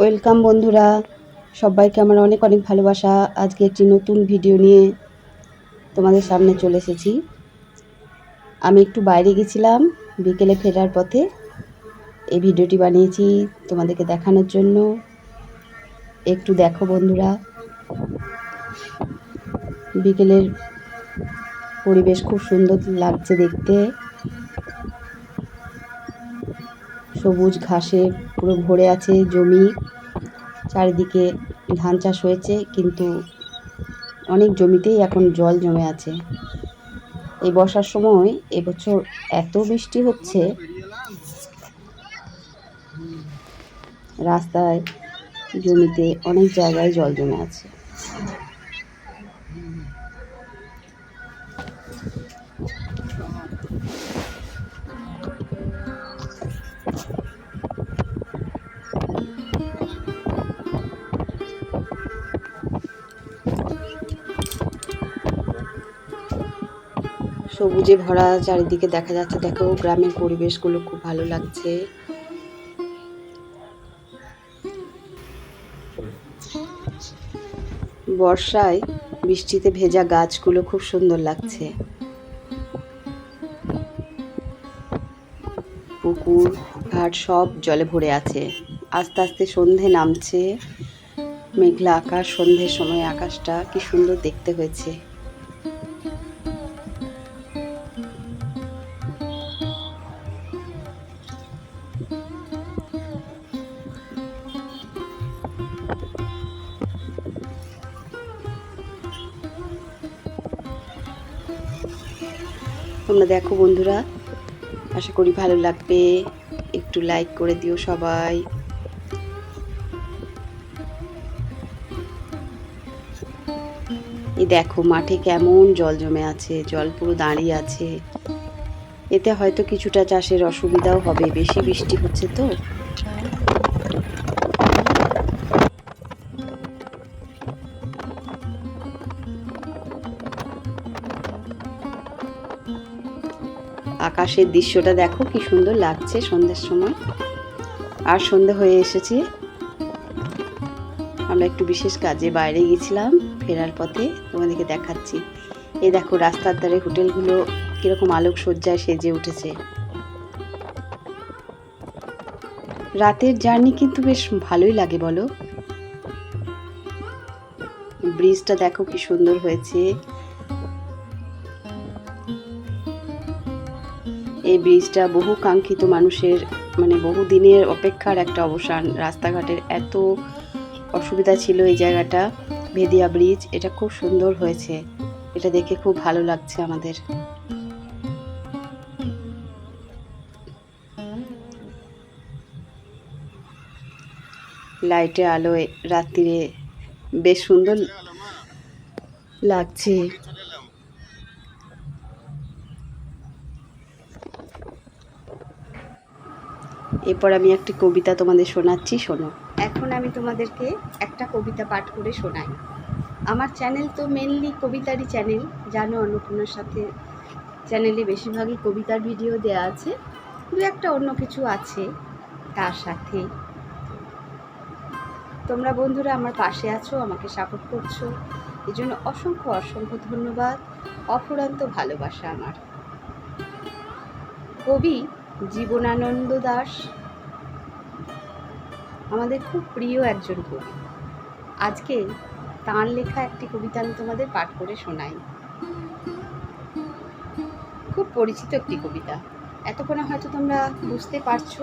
Welcome বন্ধুরা। সবাইকে আমার অনেক অনেক ভালোবাসা। আজকে একটি নতুন ভিডিও নিয়ে তোমাদের সামনে চলে এসেছি। আমি একটু বাইরে গেছিলাম, বিকেলে ফেরার পথে। এই ভিডিওটি বানিয়েছি তোমাদেরকে দেখানোর জন্য। একটু দেখো বন্ধুরা। বিকেলের পরিবেশ খুব সুন্দর লাগছে দেখতে। সবুজ ঘাসে পুরো ভরে আছে জমি। চারিদিকে ধান চাষ হয়েছে, কিন্তু অনেক জমিতেই এখন জল জমে আছে। এই বর্ষার সময় এবছর এত বৃষ্টি হচ্ছে, রাস্তায় জমিতে অনেক জায়গায় জল জমে আছে। সবুজে ভরা চারিদিকে দেখা যাচ্ছে, দেখো গ্রামের পরিবেশগুলো খুব ভালো লাগছে। বর্ষায় বৃষ্টিতে ভেজা গাছগুলো খুব সুন্দর লাগছে। পুকুর, ঘাট সব জলে ভরে আছে। আস্তে আস্তে সন্ধে নামছে। মেঘলা আকাশ সন্ধ্যের সময় আকাশটা কি সুন্দর দেখতে হয়েছে। তোমরা দেখো বন্ধুরা, আশা করি ভালো লাগবে। একটু লাইক করে দিও সবাই। এই দেখো মাঠে কেমন জল জমে আছে, জল পুরো দাঁড়িয়ে আছে। এতে হয়তো কিছুটা চাষের অসুবিধাও হবে। বেশি বৃষ্টি হচ্ছে তো। আকাশের দৃশ্যটা দেখো, কি সুন্দর লাগছে সন্ধ্যের সময়। আর সন্ধে হয়ে এসেছে। আমরা একটু বিশেষ কাজে বাইরে গেছিলাম ফেরার পথে তোমাদেরকে দেখাচ্ছি। এই দেখো, রাস্তার ধারে হোটেলগুলো কীরকম আলোক সজ্জায় সেজে উঠেছে। রাতের জার্নি কিন্তু বেশ ভালোই লাগে বলো। ব্রিজটা দেখো কি সুন্দর হয়েছে। এই ব্রিজটা বহু কাঙ্ক্ষিত মানুষের মানে বহু দিনের অপেক্ষার একটা অবসান। রাস্তাঘাটের এত অসুবিধা ছিল এই জায়গাটা, ভেদিয়া ব্রিজ, এটা খুব সুন্দর হয়েছে। এটা দেখে খুব ভালো লাগছে আমাদের। লাইটে আলোয় রাত্রিরে বেশ সুন্দর লাগছে। এরপর আমি একটি কবিতা তোমাদের শোনাচ্ছি, শোনো। এখন আমি তোমাদেরকে একটা কবিতা পাঠ করে শোনাই। আমার চ্যানেল তো মেনলি কবিতারই চ্যানেল জানো, অন্নপূর্ণার সাথে চ্যানেলে বেশিরভাগই কবিতার ভিডিও দেওয়া আছে। দু একটা অন্য কিছু আছে, তার সাথে তোমরা বন্ধুরা আমার পাশে আছো, আমাকে সাপোর্ট করছ। এই জন্য অসংখ্য অসংখ্য ধন্যবাদ। অফুরান্ত ভালোবাসা আমার। কবি জীবনানন্দ দাস, আমাদের খুব প্রিয় একজন কবি। আজকে তাঁর লেখা একটি কবিতা আমি তোমাদের পাঠ করে শোনাই। খুব পরিচিত একটি কবিতা। এতক্ষণে হয়তো তোমরা বুঝতে পারছ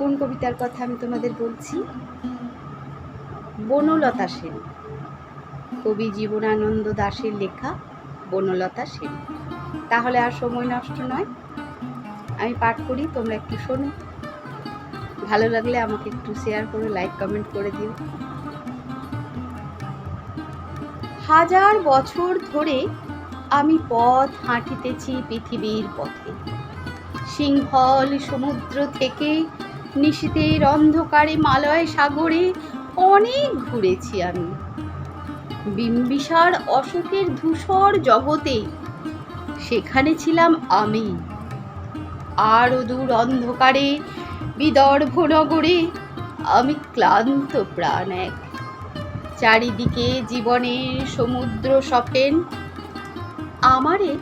কোন কবিতার কথা আমি তোমাদের বলছি? বনলতা সেন। কবি জীবনানন্দ দাশের লেখা বনলতা সেন। তাহলে আর সময় নষ্ট নয়। আমি পাঠ করি, তোমরা একটু শোনো। ভালো লাগলে আমাকে একটু শেয়ার করে লাইক কমেন্ট করে দিও। হাজার বছর ধরে আমি পথ হাঁটিতেছি পৃথিবীর পথে। সিংহল সমুদ্র থেকে নিশীতের অন্ধকারে মালয় সাগরে অনেক ঘুরেছি আমি। বিম্বিসার অশোকের ধূসর জগতে সেখানে ছিলাম আমি। আর দূর অন্ধকারে, বিদর্ভ নগরে আমি ক্লান্ত প্রাণ এক। চারিদিকে জীবনের সমুদ্র সফেন আমারে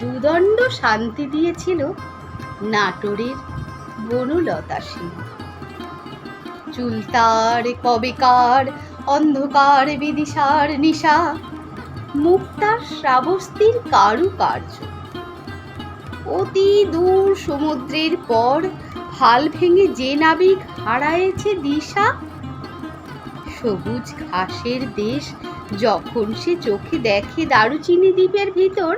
দুদণ্ড শান্তি দিয়েছিল নাটোরের বনলতা সিং চুলতার কবেকার অন্ধকার বিদিশার নিশা, মুক্তার শ্রাবস্তির কারুকার্য। অতি দূর সমুদ্রের পর হাল ভেঙে যে নাবিক হারায়েছে দিশা, সবুজ ঘাসের দেশ যখন সে চোখে দেখে দারুচিনি দ্বীপের ভিতর,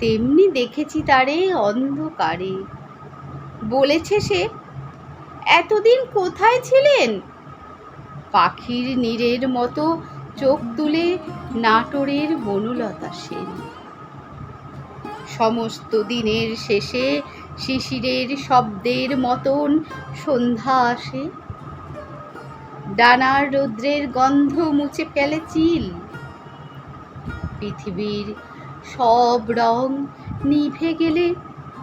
তেমনি দেখেছি তারে অন্ধকারে। বলেছে সে, এতদিন কোথায় ছিলেন? পাখির নীরের মতো চোখ তুলে নাটোরের বনলতা সেন। সমস্ত দিনের শেষে শিশিরের শব্দের মতন সন্ধ্যা আসে। ডানার রৌদ্রের গন্ধ মুছে ফেলে চিল। পৃথিবীর সব রং নিভে গেলে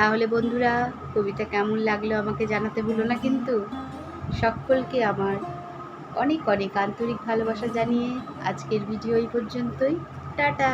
তাহলে বন্ধুরা, কবিতা কেমন লাগল আমাকে জানাতে ভুলো না কিন্তু সকলকে আমার অনেক অনেক আন্তরিক ভালোবাসা জানিয়ে আজকের ভিডিও এই পর্যন্তই। টাটা!